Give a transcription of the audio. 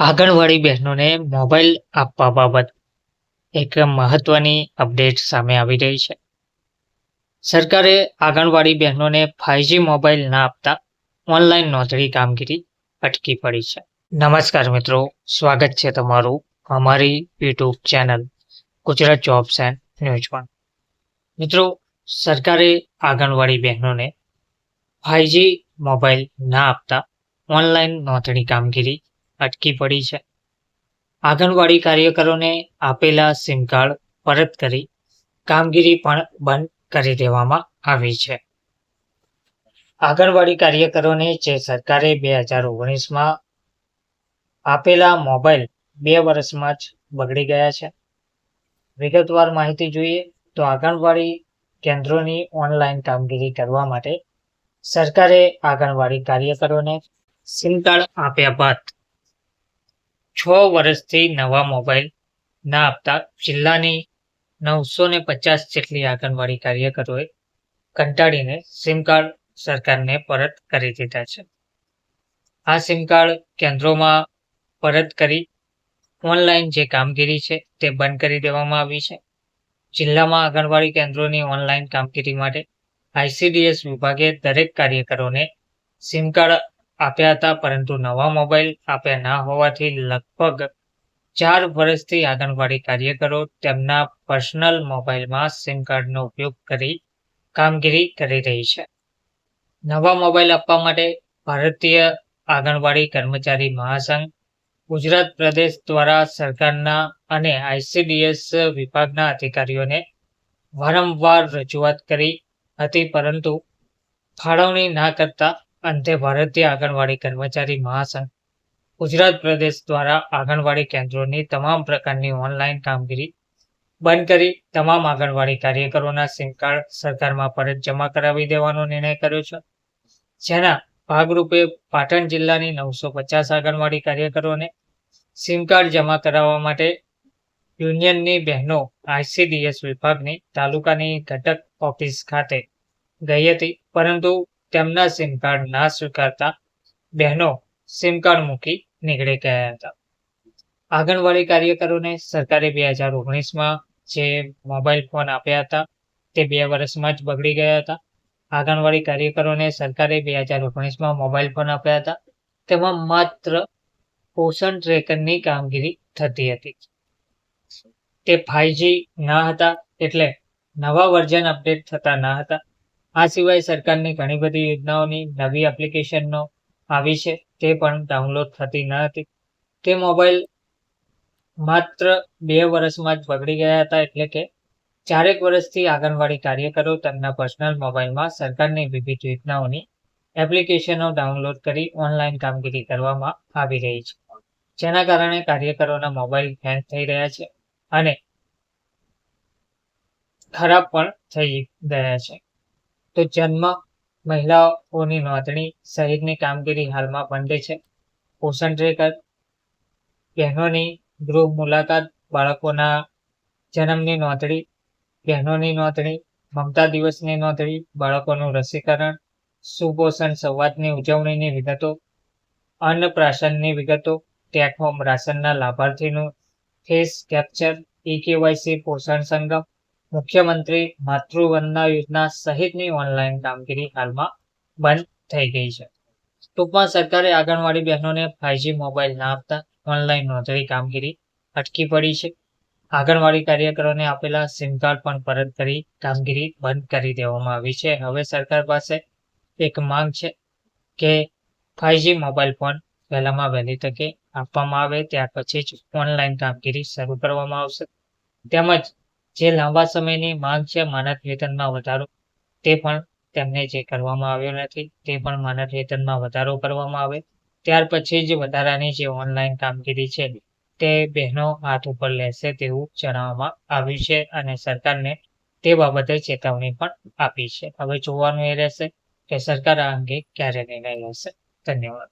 આંગણવાડી બહેનોને મોબાઈલ આપવા બાબત એક મહત્વની અપડેટ સામે આવી રહી છે. સરકારે આંગણવાડી બહેનોને ફાઇવજી મોબાઈલ ના આપતા ઓનલાઈન નોંધણી કામગીરી અટકી પડી છે. નમસ્કાર મિત્રો, સ્વાગત છે તમારું અમારી YouTube channel Gujarat jobs and ન્યૂઝમાં મિત્રો, સરકારે આંગણવાડી બહેનોને ફાઇવજી મોબાઈલ ના આપતા ઓનલાઈન નોંધણી કામગીરી અટકી પડી છે. આંગણવાડી કાર્યકરોને આપેલા સિમ કાર્ડ પરત કરી કામગીરી પણ બંધ કરી દેવામાં આવી છે. આંગણવાડી કાર્યકરોને જે સરકારે બે હજાર ઓગણીસમાં આપેલા મોબાઈલ બે વર્ષમાં જ બગડી ગયા છે. વિગતવાર માહિતી જોઈએ તો આંગણવાડી કેન્દ્રોની ઓનલાઈન કામગીરી કરવા માટે સરકારે આંગણવાડી કાર્યકરોને સિમ કાર્ડ આપ્યા બાદ છ વર્ષથી નવા મોબાઈલ ના આપતા જિલ્લાની નવસો ને પચાસ જેટલી આંગણવાડી કાર્યકરોએ કંટાળીને સિમ કાર્ડ સરકારને પરત કરી દીધા છે. આ સિમ કાર્ડ કેન્દ્રોમાં પરત કરી ઓનલાઈન જે કામગીરી છે તે બંધ કરી દેવામાં આવી છે. જિલ્લામાં આંગણવાડી કેન્દ્રોની ઓનલાઈન કામગીરી માટે આઈસીડીએસ વિભાગે દરેક કાર્યકરોને સિમ કાર્ડ આપ્યા હતા, પરંતુ નવા મોબાઈલ આપ્યા ના હોવાથી લગભગ ચાર વર્ષથી આંગણવાડી કાર્યકરો તેમના પર્સનલ મોબાઈલમાં સિમ કાર્ડનો ઉપયોગ કરી કામગીરી કરી રહી છે. નવા મોબાઈલ આપવા માટે ભારતીય આંગણવાડી કર્મચારી મહાસંઘ, ગુજરાત પ્રદેશ દ્વારા સરકારના અને આઈસીડીએસ વિભાગના અધિકારીઓને વારંવાર રજૂઆત કરી હતી, પરંતુ ફાળવણી ના કરતા અંતે ભારતીય આંગણવાડી કર્મચારી મહાસંઘ, ગુજરાત પ્રદેશ દ્વારા આંગણવાડી કેન્દ્રોની તમામ પ્રકારની ઓનલાઈન કામગીરી બંધ કરી તમામ આંગણવાડી કાર્યકરોના સિમ કાર્ડ સરકારમાં પરત જમા કરાવી દેવાનો નિર્ણય કર્યો છે. જેના ભાગરૂપે પાટણ જિલ્લાની નવસો પચાસ આંગણવાડી કાર્યકરોને સિમ કાર્ડ જમા કરાવવા માટે યુનિયનની બહેનો આઈસીડીએસ વિભાગની તાલુકાની ઘટક ઓફિસ ખાતે ગઈ હતી. પરંતુ તેમના સિમ કાર્ડ ના સ્વીકારતા બહેનો સિમ કાર્ડ મૂકી નીકળી ગયા હતા. આંગણવાડી કાર્યકરોને સરકારે બે હજાર ઓગણીસમાં જે મોબાઈલ ફોન આપ્યા હતા, તે બે વર્ષમાં જ બગડી ગયા હતા. આંગણવાડી કાર્યકરોને સરકારે બે હજાર ઓગણીસમાં મોબાઈલ ફોન આપ્યા હતા. તેમાં માત્ર પોષણ ટ્રેકરની કામગીરી થતી હતી. તે ફાઈવજી ના હતા એટલે નવા વર્ઝન અપડેટ થતા ના હતા. આ સિવાય સરકારની ઘણી બધી યોજનાઓની નવી એપ્લિકેશનો આવી છે, તે પણ ડાઉનલોડ થતી ન હતી. તે મોબાઈલ માત્ર બે વર્ષમાં જ બગડી ગયા હતા, એટલે કે ચારેક વર્ષથી આંગણવાડી કાર્યકરો તેમના પર્સનલ મોબાઈલમાં સરકારની વિવિધ યોજનાઓની એપ્લિકેશનો ડાઉનલોડ કરી ઓનલાઈન કામગીરી કરવામાં આવી રહી છે. જેના કારણે કાર્યકરોના મોબાઈલ હેંગ થઈ રહ્યા છે અને ખરાબ પણ થઈ ગયા છે. તો જન્મ મહિલાઓની નોંધણી સહિતની કામગીરી હાલમાં બંધ છે. પોષણ ટ્રેકર, બહેનોની ગૃહ મુલાકાત, બાળકોના જન્મની નોંધણી, બહેનોની નોંધણી, મમતા દિવસની નોંધણી, બાળકોનું રસીકરણ, સુપોષણ સંવાદની ઉજવણીની વિગતો, અન્નપ્રાશનની વિગતો, ટેકહોમ રાશનના લાભાર્થીનું ફેસ કેપ્ચર, ઈ કેવાયસી પોષણ સંગમ મુખ્યમંત્રી માતૃવંદના યોજના સહિતની ઓનલાઈન કામગીરી હાલમાં બંધ થઈ ગઈ છે. ટૂંકમાં સરકારે આંગણવાડી બહેનોને ફાઈવજી મોબાઈલ ના આપતા ઓનલાઈન નોંધણી કામગીરી અટકી પડી છે. આંગણવાડી કાર્યકરોને આપેલા સિમ કાર્ડ પણ પરત કરી કામગીરી બંધ કરી દેવામાં આવી છે. હવે સરકાર પાસે એક માંગ છે કે ફાઈવજી મોબાઈલ ફોન વહેલામાં વહેલી તકે આપવામાં આવે, ત્યાર પછી જ ઓનલાઈન કામગીરી શરૂ કરવામાં આવશે. તેમજ જે લાંબા સમયની માંગ છે માનદ વેતનમાં વધારો, તે પણ તેમને જે કરવામાં આવ્યો નથી, તે પણ માનદ વેતનમાં વધારો કરવામાં આવે. ત્યાર પછી જ વધારાની જે ઓનલાઈન કામગીરી છે, તે બહેનો હાથ ઉપર લેશે તેવું જણાવવામાં આવ્યું છે અને સરકારને તે બાબતે ચેતવણી પણ આપી છે. હવે જોવાનું એ રહેશે કે સરકાર આ અંગે ક્યારે નિર્ણય લેશે. ધન્યવાદ.